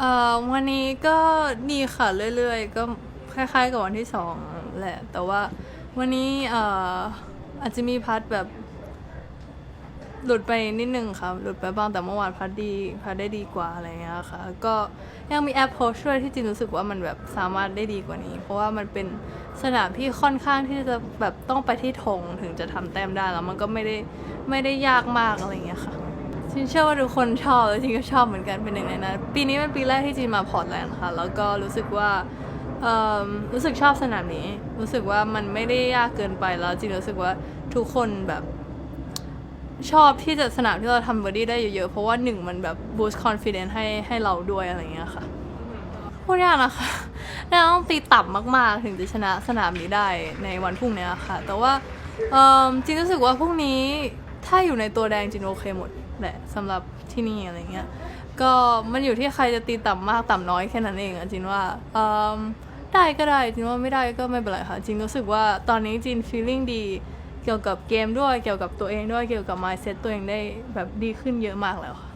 เอ่อวันนี้ก็ดีค่ะเรื่อยๆ ก็คล้ายๆกับวันที่สองแหละ แต่ว่าวันนี้เอ่ออาจจะมีพัดแบบ หลุดไปนิดนึงค่ะหลุดไปบ้างแต่เมื่อวานพัดดีพัดได้ดีกว่าอะไรเงี้ยค่ะ ก็ยังมีแอปโพสช่วยที่จริงรู้สึกว่ามันแบบสามารถได้ดีกว่านี้ เพราะว่ามันเป็นสนามที่ค่อนข้างที่จะแบบต้องไปที่ธงถึงจะทำแต้มได้แล้วมันก็ไม่ได้ไม่ได้ยากมากอะไรเงี้ยค่ะ จินเชื่อว่าทุกคนชอบแล้วจินก็ชอบเหมือนกันเป็นหนึ่งในนั้นปีนี้เป็นปีแรกที่จินมาพอร์ตแลนด์ค่ะ แล้วก็รู้สึกว่ารู้สึกชอบสนามนี้ รู้สึกว่ามันไม่ได้ยากเกินไปแล้วจินรู้สึกว่าทุกคนแบบชอบที่จะสนามที่เราทำเบอร์ดี้ได้เยอะๆ เพราะว่าหนึ่งมันแบบ boost confidence ให้ให้เราด้วยอะไรอย่างเงี้ยค่ะพูดยากนะคะน่าต้องตีต่ำมากๆ ถึงจะชนะสนามนี้ได้ในวันพรุ่งนี้ค่ะ แต่ว่าเอิ่มจินรู้สึกว่าพรุ่งนี้ถ้าอยู่ในตัวแดงจินโอเคหมด แหละสำหรับที่นี่อะไรเงี้ยก็มันอยู่ที่ใครจะตีต่ำมากต่ำน้อยแค่นั้นเองอะจินว่าได้ก็ได้จินว่าไม่ได้ก็ไม่เป็นไรค่ะจินรู้สึกว่าตอนนี้จินฟีลลิ่งดีเกี่ยวกับเกมด้วยเกี่ยวกับตัวเองด้วยเกี่ยวกับ mindset ตัวเองได้แบบดีขึ้นเยอะมากแล้วค่ะ